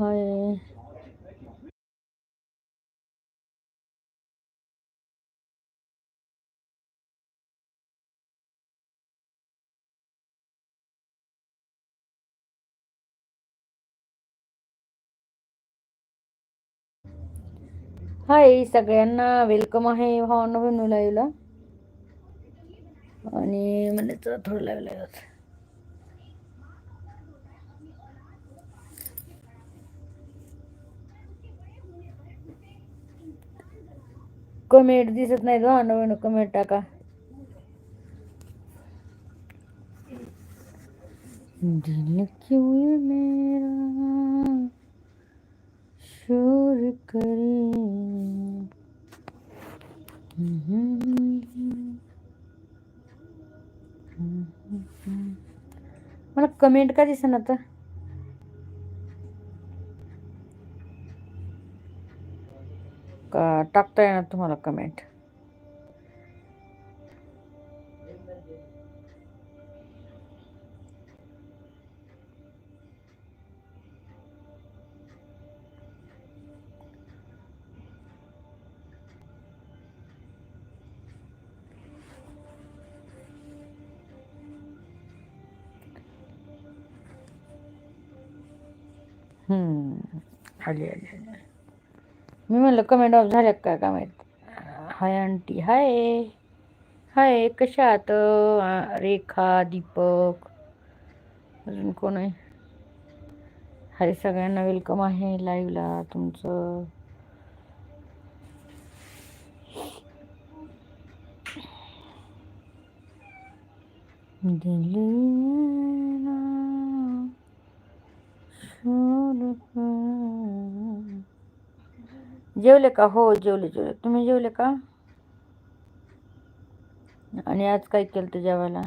हाय हाय सगळ्यांना वेलकम आहे भावना बनू लाईव्हला आणि म्हणजे थोडं लाईव्ह लाईव्ह कमेंट दिसत नाही भावना बनू कमेंट टाका दिल क्यों ये मेरा शोर करे मला कमेंट का दिसेना आता टाकता येणार तुम्हाला कमेंट हम्म. आली आली आली मी म्हणलं कमेंट ऑफ झाल्या का काय माहीत? हाय आंटी हाय. हाय कशा आहात रेखा दीपक. अजून कोण आहे? हाय सगळ्यांना वेलकम आहे लाईव्हला तुमचं. दिली शोध जेवले का? हो जेवले जेवले. तुम्ही जेवले का? आणि आज काय केलं तर जेवायला?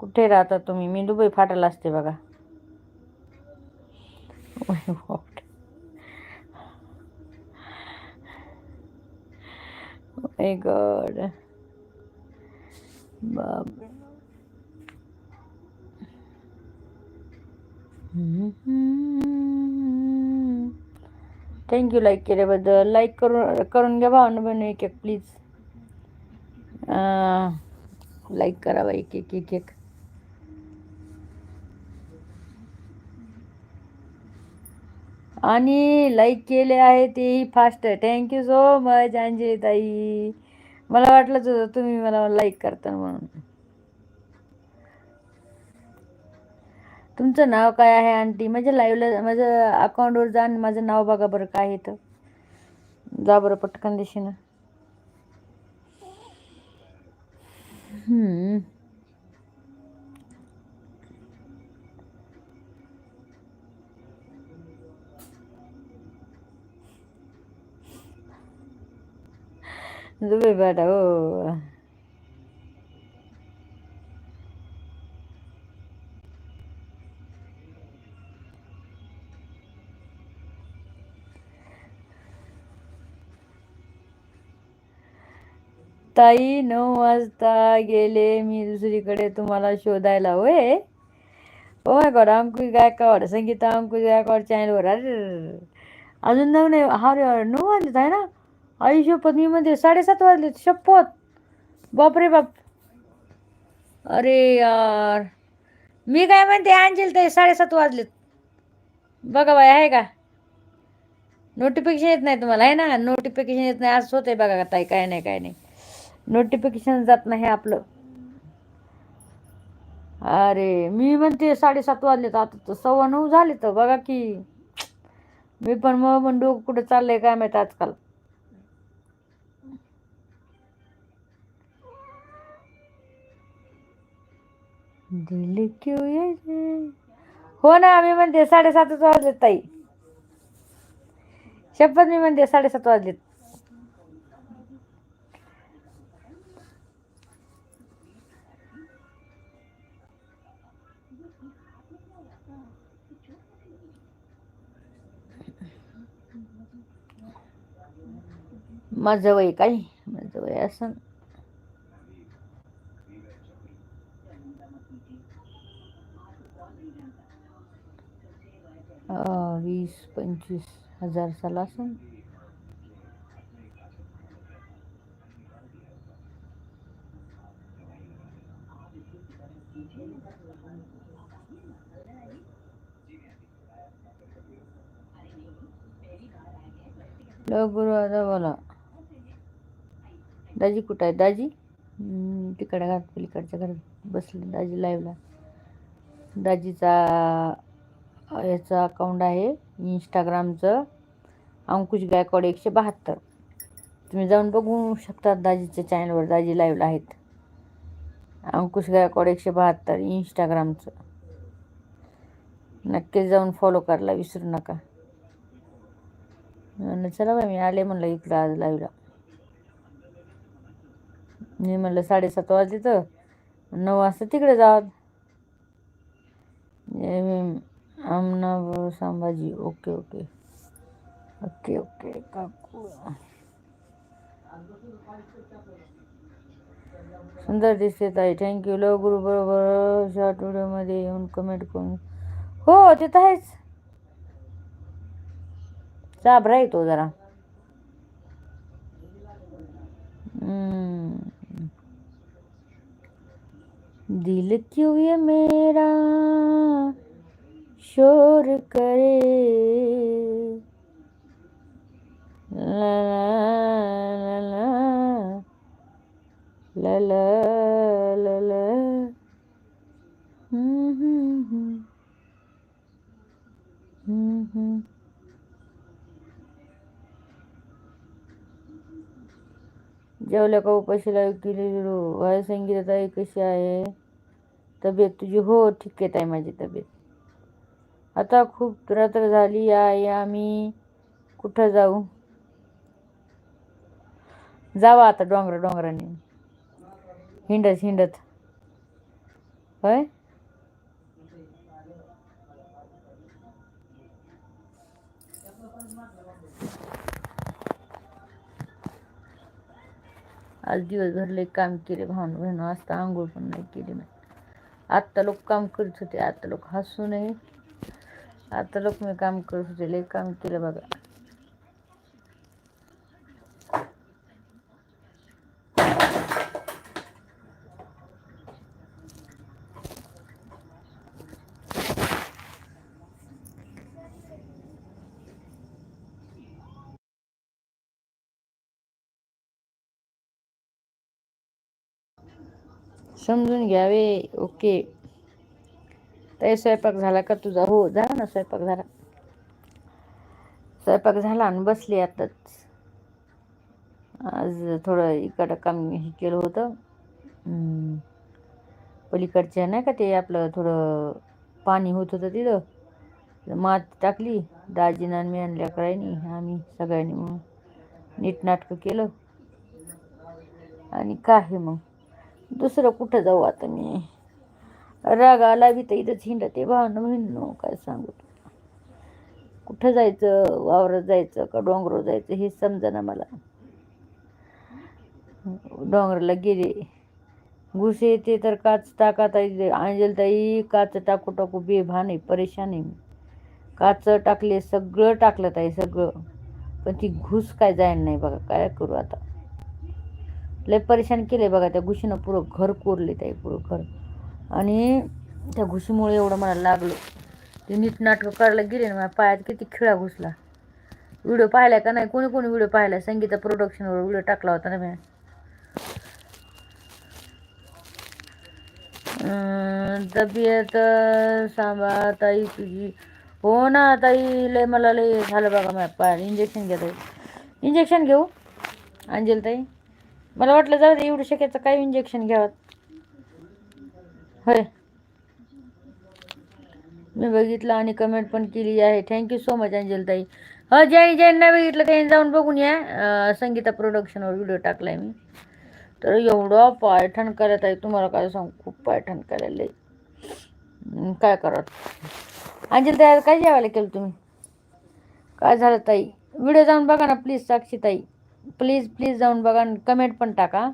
कुठे राहता तुम्ही? मी दुबई फाटायला असते बघा. गड my थँक्यू लाईक केल्याबद्दल. लाईक करून करून घ्या भावना बहिणी एक एक प्लीज लाईक करावा एक एक एक एक. आणि लाईक केले आहे तेही fast thank you so much Anjali ताई. मला वाटलंच होतं तुम्ही मला लाईक करता म्हणून. तुमचं नाव काय आहे आंटी? माझ्या लाईव्हला माझं अकाउंटवर जा आणि माझं नाव बघा बरं काय आहे तर जा बरं पटकन दिशेनं. हम्म. दुबई बेटा हो. ताई नऊ वाजता गेले मी दुसरीकडे तुम्हाला शोधायला होय? Oh my god Ankush Gaikwad Sangeeta Ankush Gaikwad चॅनलवर अरे अजून नऊ नाही हा रे नऊ वाजलेत आहे ना? आई शपथ मी म्हणते साडेसात वाजलेत शपथ. बापरे बाप. अरे यार. मी काय म्हणते अंजल ताई साडेसात वाजलेत. बघा बाय आहे का? नोटिफिकेशन येत नाही तुम्हाला आहे ना? नोटिफिकेशन येत नाही असं होतंय बघा का ताई काय नाही काय नाही. नोटिफिकेशन जात नाही आपलं. अरे मी म्हणते साडेसात वाजलेत आता तर सव्वा नऊ झाले तर बघा की. मी पण मग पण डोकं कुठं चाललंय काय माहीत आजकाल. दिली क्यू ये हो ना मी म्हणते साडेसातच वाजलेत ताई. शपथ मी म्हणते साडेसात वाजलेत. माझं वय काय? माझं वय असं. वीस पंचवीस हजार साला असं. गुरु बोला. दाजी कुठं आहे दाजी? तिकडे घरात पलीकडच्या घरात बसले दाजी लाईव्हला दाजीचा याचं अकाउंट आहे इंस्टाग्रामचं अंकुश गायकवाड एकशे बहात्तर. तुम्ही जाऊन बघू शकता दाजीच्या चॅनलवर दाजी लाईव्हला आहेत. अंकुश गायकवाड एकशे बहात्तर इंस्टाग्रामचं नक्कीच जाऊन फॉलो करायला विसरू नका. चला बाई मी आले म्हणलं इकडं आज लाईव्हला मी म्हणलं साडेसात वाजले तर. नऊ वाजता तिकडे जावं आमना Sambhaji. Okay okay. Okay okay काकू. सुंदर दिसते ताई. थँक्यू लव गुरु बरोबर. शॉर्ट व्हिडिओमध्ये येऊन कमेंट करून. हो ते तर आहेच. चाबरा येतो तो जरा. दिल क्यों ये मेरा शोर करे? ला ला ला ला ला ला ला हम्म, हम्म, हम्म. हम्म, हम्म. जेवल्या का उपाशीला लाईव केली वाय संगीता ताई कशी आहे? तब्येत तुझी. हो ठीक आहे ताई माझी तब्येत. आता खूप रात्र झाली आहे आम्ही कुठं जाऊ? जावा आता डोंगर डोंगराने. हिंडत हिंडत. होय? आज दिवसभर लई काम केले भावनं बहिणं असता आंघोळ पण नाही केली नाही आत्ता लोक काम करत होते आत्ता लोक हसू नये. आता लोक मी काम करत होते लई काम केलं बघा. समजून घ्यावे. ओके. ताई स्वयंपाक झाला का तुझा? हो झाला ना स्वयंपाक झाला. स्वयंपाक झाला आणि बसली आताच. आज थोडं इकडं काम हे केलं होतं. पलीकडच्या नाही का ते आपलं थोडं पाणी होत होतं तिथं. मात टाकली. दाजीनं मी आणल्या करायनी आम्ही सगळ्यांनी मग नीटनाटकं केलं. आणि काय मग? दुसरं कुठं जाऊ आता मी? राग आला बी तर इथंच हिंडते भावनं म्हणून काय सांगू तुला. कुठं जायचं वावरात जायचं का डोंगरावर जायचं हे समजा मला. डोंगराला गेले. घुस येते तर काच टाका ताई ताई काच टाकू टाकू बेभान आहे परेशान आहे मी. काच टाकले सगळं टाकलं ताई सगळं. पण ती घुस काय जायला नाही बघा काय करू आता? लय परेशान केले बघा त्या घुशीनं पुरं घर कोरले ताई पुरं घर. आणि त्या घुशीमुळे एवढं मला लागलं. ते नीट नाटकं करायला गेले ना माझ्या पायात किती खिळा घुसला. व्हिडिओ पाहिला का नाही? कोणी कोणी व्हिडिओ पाहिला संगीता प्रोडक्शनवर व्हिडिओ टाकला होता ना मी तब्येत सांभा ताई तुझी. हो ना ताई लय मला लय झालं बघा माझ्या पायात. इंजेक्शन घ्या ताई. इंजेक्शन घेऊ? अंजल ताई? मला वाटलं जाऊ दे एवढं शक्याचं काय इंजेक्शन घ्यावं. होय. मी बघितलं आणि कमेंट पण केली आहे. थँक्यू सो मच अंजल ताई हो ज्यांनी ज्यांना बघितलं त्यांनी जाऊन बघून या. संगीता प्रोडक्शनवर व्हिडिओ टाकलाय मी. तर एवढं पायठण करत आहे. तुम्हाला काय सांगू? खूप पायठण करायला काय करत अंजल ताई काय जेवायला केलं तुम्ही? काय झालं ताई? व्हिडिओ जाऊन बघा ना प्लीज साक्षी ताई प्लीज प्लीज जाऊन बघा कमेंट पण टाका.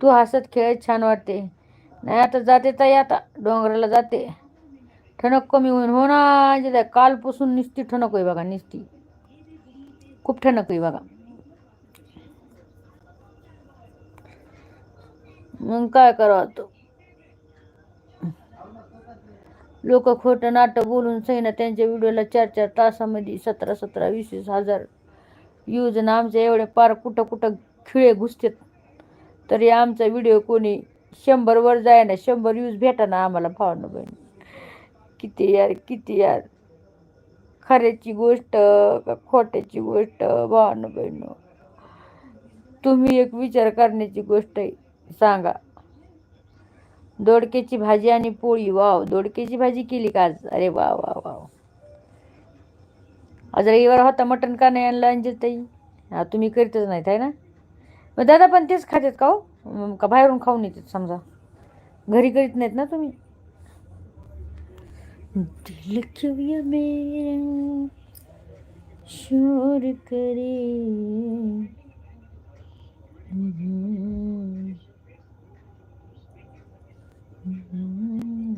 तू हसत खेळत छान वाटते. नाही आता जाते ताई आता डोंगराला जाते. ठणक कमी होईन हो ना जिथे कालपासून निसती ठणक होई बघा निसती. खूप ठणक होई बघा. मग काय करावं लोक खोटं नाटं बोलून सैना त्यांच्या व्हिडिओला चार चार तासामध्ये सतरा सतरा वीस वीस हजार यूज आणि आमच्या एवढे पार कुठं कुठं खिळे घुसतात. तरी आमचा व्हिडिओ कोणी शंभर वर जाय ना शंभर यूज भेटा ना आम्हाला भावनं बहीण. किती यार किती यार. खऱ्याची गोष्ट का खोट्याची गोष्ट भावनं बहीण. तुम्ही एक विचार करण्याची गोष्ट आहे सांगा. दोडक्याची भाजी आणि पोळी. वाव दोडक्याची भाजी केली का आज? अरे वा वा वा आज रविवार होता मटण का नाही आणलं अंजलताई हा तुम्ही करीतच नाहीत आहे ना? मग दादा पण तेच खातात का हो? मग का बाहेरून खाऊन येतात समजा? घरी करीत नाहीत ना तुम्ही? दिल क्यों मेरा शोर करे हम्म. हम्म.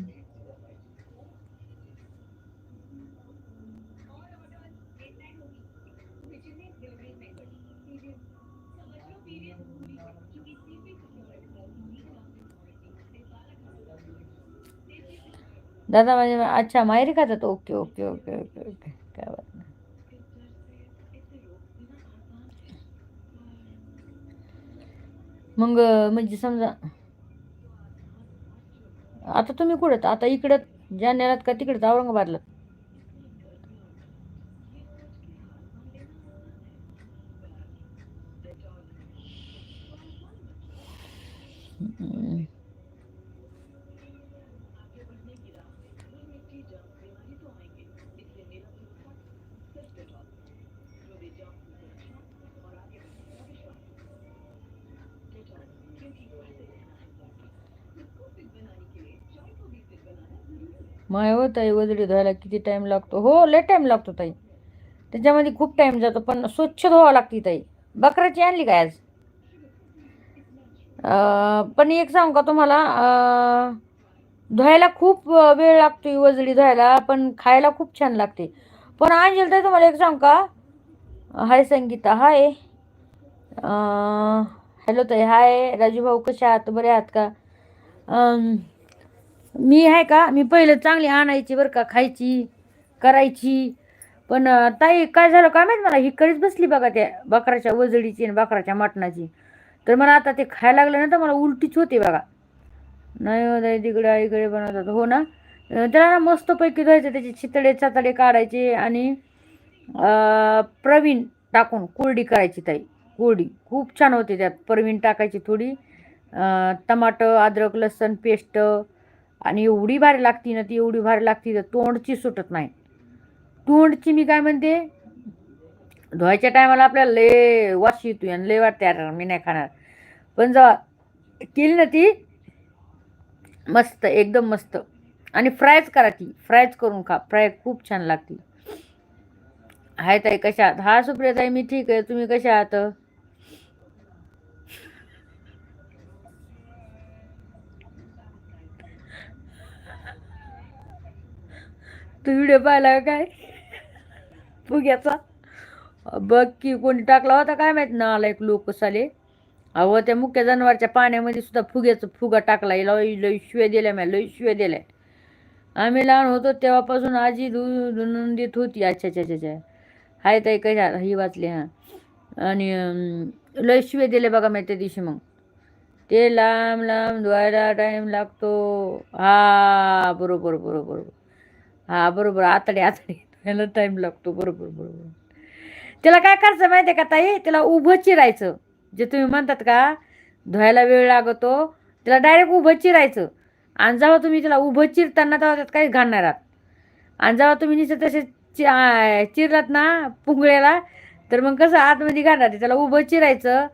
दादा म्हणजे माझे अच्छा माहेरी खातात okay okay okay okay okay. काय बात नाही. मग म्हणजे समजा आता तुम्ही कुठं आता इकडं जालन्यात का तिकडं औरंगाबादला? माय हो ताई वजडी धुवायला किती टाईम लागतो? हो लय टाईम लागतो ताई. त्याच्यामध्ये खूप टाईम जातो पण स्वच्छ धुवावं लागते ताई. बकराची आणली काय आज? पण एक सांग का तुम्हाला धुवायला खूप वेळ लागतो वजडी धुवायला पण खायला खूप छान लागते. पण आणजेल ताई तुम्हाला एक सांग का? हाय संगीता हाय. हॅलो ताई हाय. राजू भाऊ कशा आहात? बरे आहात का? मी आहे का? मी पहिलं चांगली आणायची बरं का खायची करायची. पण ताई काय झालं काय माहीत मला? ही करीच बसली बघा त्या बकराच्या वजडीची आणि बकराच्या मटणाची. तर मला आता ते खायला लागलं ना तर मला उलटीच होते बघा. नाही हो ताई तिकडे इकडे बनवतात हो ना? त्याला ना मस्तपैकी धुवायचं त्याचे चितडे चातडे काढायचे आणि प्रवीण टाकून कोरडी करायची ताई. कोरडी. खूप छान होते त्यात. प्रवीण टाकायची थोडी. टमाटं टमाटर अद्रक लसण पेस्ट आणि एवढी भारी लागती ना ती एवढी भारी लागती तर तोंडची सुटत नाही. तोंडची मी काय म्हणते धुवायच्या टायमाला आपल्याला लय वाशी येतो आणि लय वाटते यार मी नाही खाणार. पण जेव्हा केली ना ती मस्त एकदम मस्त. आणि फ्रायच करा ती फ्रायच करून खा फ्राय खूप छान लागते हाय ताई कशा आहात? हा सुप्रिया ताई मी ठीक आहे. तुम्ही कशा आहात? तू व्हिडिओ पाहिला काय? फुग्याचा? बघ की कोणी टाकला होता काय माहीत? ना आला एक लोक साले अहो त्या मुख्य जनावरच्या पाण्यामध्ये सुद्धा फुग्याचं फुगा टाकला लय लय शिव्या दिल्या म्या लय शिव्या दिल्या. आम्ही लहान होतो तेव्हापासून आजी धु धुणून देत होती. अच्छा अच्छा अच्छा हाय ताई कशा ही वाचली हां. आणि लय शिव्या दिले बघा मी त्या दिवशी मग. ते लांब लांब धुवायला टाईम लागतो. हा बरोबर बरोबर बरोबर. हां बरोबर आतडे आतडे. धुवायला टाईम लागतो बरोबर बरोबर. त्याला काय करायचं माहिती आहे का ताई? त्याला उभं चिरायचं. जे तुम्ही म्हणतात का धुवायला वेळ लागतो त्याला डायरेक्ट उभं चिरायचं. आणि जेव्हा तुम्ही त्याला उभं चिरताना तेव्हा त्यात काही घालणार आहात आणि जेव्हा तुम्ही निसं तसे चि चिरलात ना पुंगळ्याला तर मग कसं आतमध्ये घालणार ते त्याला उभं चिरायचं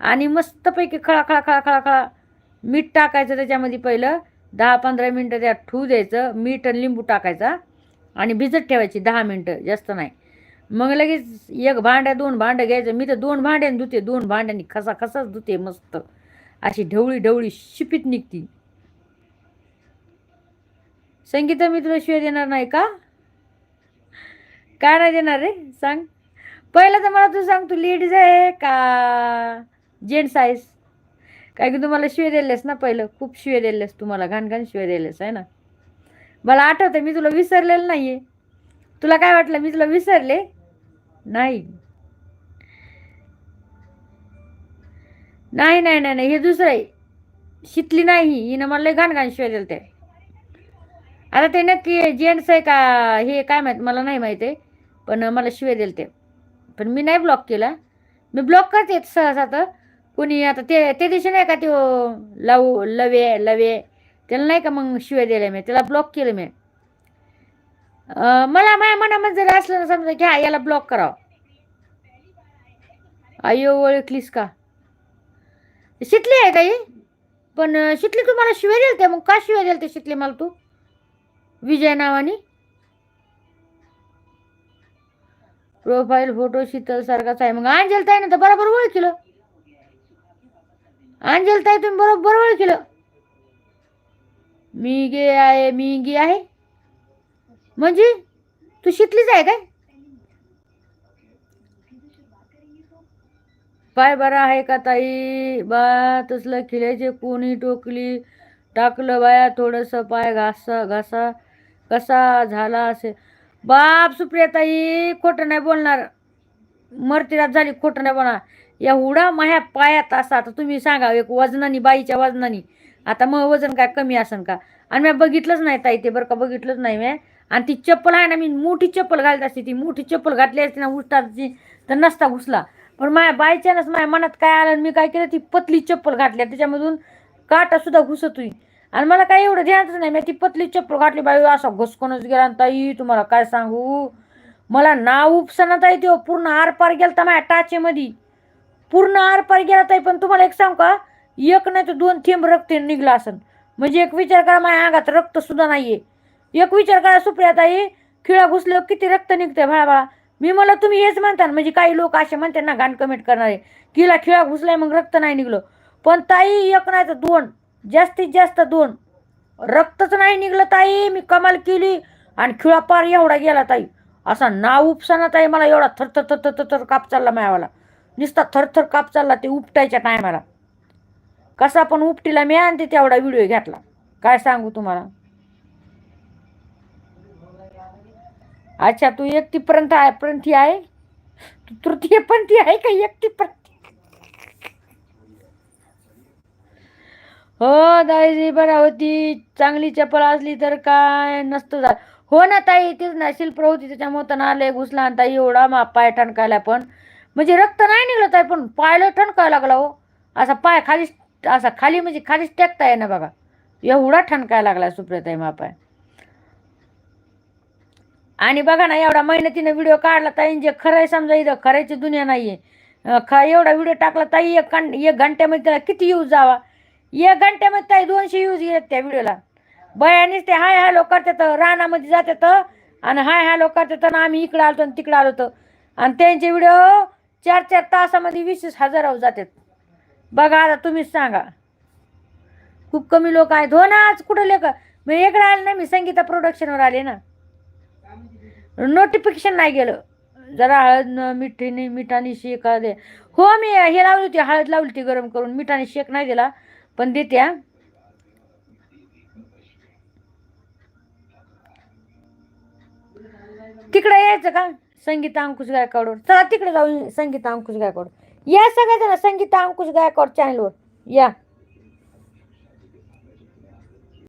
आणि मस्तपैकी खळा खळा खळा खळा खळा मीठ टाकायचं त्याच्यामध्ये पहिलं. दहा पंधरा मिनटं त्यात ठू द्यायचं. मीठ आणि लिंबू टाकायचा. आणि भिजत ठेवायची दहा मिनटं जास्त नाही. मग लगेच एक भांड्या दोन भांडं घ्यायचं. मी तर दोन भांड्याने धुते. दोन भांड्यांनी खसा खसाच धुते मस्त. अशी ढवळी ढवळी शिपीत निघती. संगीता मी तुला शिवाय देणार नाही का? काय नाही देणार रे? सांग. पहिलं तर मला तू सांग तू लेडीज आहे का? जेंट्स आहेस? काय की तुम्हाला शिवे दिलेस ना पहिलं खूप शिवे दिलेस तुम्हाला घाण घाण शिवे दिलेस आहे ना? मला आठवतं मी तुला विसरलेलं नाही आहे तुला काय वाटलं मी तुला विसरले? नाही. नाही नाही नाही नाही हे दुसरं आहे. शितली नाही हिनं मला घाण घाण शिवाय दिलं ते आता ते नक्की जेंट्स आहे का हे काय माहीत मला नाही माहीत आहे पण मला शिवाय दिलं ते पण मी नाही ब्लॉक केला. मी ब्लॉक करते सहसा तर. कोणी आता ते त्या दिवशी नाही का तो लव लवे लवे त्याला नाही का मग शिवाय दिल्या मी त्याला ब्लॉक केलं मी. मला माझ्या मनामध्ये जर असलं ना समजा की हा याला ब्लॉक करावं. अयो ओळखलीस का? शिकली आहे काही? पण शिकली तू मला शिवाय दिल ते मग का शिवाय दिल ते शिकली मला तू? विजय नावानी? प्रोफाईल फोटो शीतल सारखाच आहे. मग अंजल ताई ना तर बरोबर ओळखलं. अंजल ताई तुम्ही बरोबर ओळखलं. मी गे आहे मी गे आहे. म्हणजे? तू शिकलीच आहे काय? पाय बरा आहे का ताई? बा तसलं खिल्याचे कोणी टोकली टाकलं बाया थोडंसं पाय घासा घासा कसा झाला असे. बाप सुप्रिया ताई खोटं नाही बोलणार. मरतीरात झाली खोटं नाही बोलणार. एवढा माह्या पायात असा आता तुम्ही सांगा एक वजनानी बाईच्या वजनानी. आता मग वजन काय कमी असन का? आणि मी बघितलंच नाही ताई ते बरं का बघितलंच नाही मी. आणि ती चप्पल आहे ना मी मोठी चप्पल घालत असते ती मोठी चप्पल घातली असते ना उष्टाची तर नसता घुसला. पण माझ्या बायच्यानंच माझ्या मनात काय आलं आणि मी काय केलं ती पतली चप्पल घातली त्याच्यामधून काटा सुद्धा घुसत होई आणि मला काय एवढं ध्यानच नाही मी ती पतली चप्पल घातली बाई असा घुसकूनच गेला आणि ताई तुम्हाला काय सांगू? मला ना उपसना ताई तो पूर्ण आरपार गेलता माझ्या टाचेमध्ये. पूर्ण आरपार गेला ताई पण तुम्हाला एक सांगू का? एक नाही तर दोन थेंब रक्त निघला असन. म्हणजे एक विचार करा माझ्या अंगात रक्त सुद्धा नाहीये. एक विचार करा सुप्रिया ताई खिळा घुसल्यावर किती रक्त निघतंय भाळा मी मला तुम्ही हेच म्हणता म्हणजे काही लोक असे म्हणतात ना घाण कमेंट करणारे. किला खिळा घुसलाय मग रक्त नाही निघलं. पण ताई एक नाही तर दोन जास्तीत जास्त दोन. रक्तच नाही निघलं ताई मी कमाल केली. आणि खिळा पार एवढा गेला ताई. असा नाव उपसाना ताई मला एवढा थर थर थर थर काप चालला मायावाला. नुसता थरथर काप चालला ते उपटायच्या टायमाला. कसा पण उपटीला मी आणते तेवढा व्हिडिओ घेतला. काय सांगू तुम्हाला? अच्छा तू एकटीपर्यंत आहे प्रंथी आहे? तू तृतीयपंथी आहे का एकटीपर्यंत? हो दाईजी बरा होती. चांगली चप्पल असली तर काय नसतं झालं. हो ना ताई तेच ना शिल्प होती त्याच्यामुळे तर आले घुसला आणि ताई एवढा मा पाय ठणकायला पण. म्हणजे रक्त नाही निघलं ताई पण पायला ठणकायला लागला हो. असा पाय खाली असा खाली म्हणजे खालीच टेकता ना बघा. एवढा ठणकायला लागला सुप्रियाताई मापाय. आणि बघा ना एवढा मेहनतीनं व्हिडिओ काढला ताईन जे खरं समजा इथं खरायची दुनिया नाहीये. आहे ख एवढा व्हिडिओ टाकला ताई एक कं एक घंट्यामध्ये त्याला किती यूज जावा? एक घंट्यामध्ये ताई दोनशे यूज येत त्या व्हिडिओला बयानीच ते हाय हॅलो करतात रानामध्ये जातात आणि हाय हॅलो करतात आणि आम्ही इकडं आलो आणि तिकडं आलो होतो आणि त्यांचे व्हिडिओ चार चार तासामध्ये वीस वीस हजारावर जातात. बघा आता तुम्हीच सांगा. खूप कमी लोक आहेत. हो ना आज कुठं लेख मी इकडे आले ना मी संगीता प्रोडक्शनवर आले ना. नोटिफिकेशन नाही गेलं. जरा हळद मिठीने मिठाने शेक दे हो मी हे लावली होती हळद लावली होती गरम करून. मिठाने शेक नाही दिला पण देते तिकडे यायचं का? संगीता अंकुश गायकवाडवर. चला तिकडे जाऊन संगीता अंकुश गायकवाड या सगळ्या जण संगीता अंकुश गायकवाड चॅनलवर या.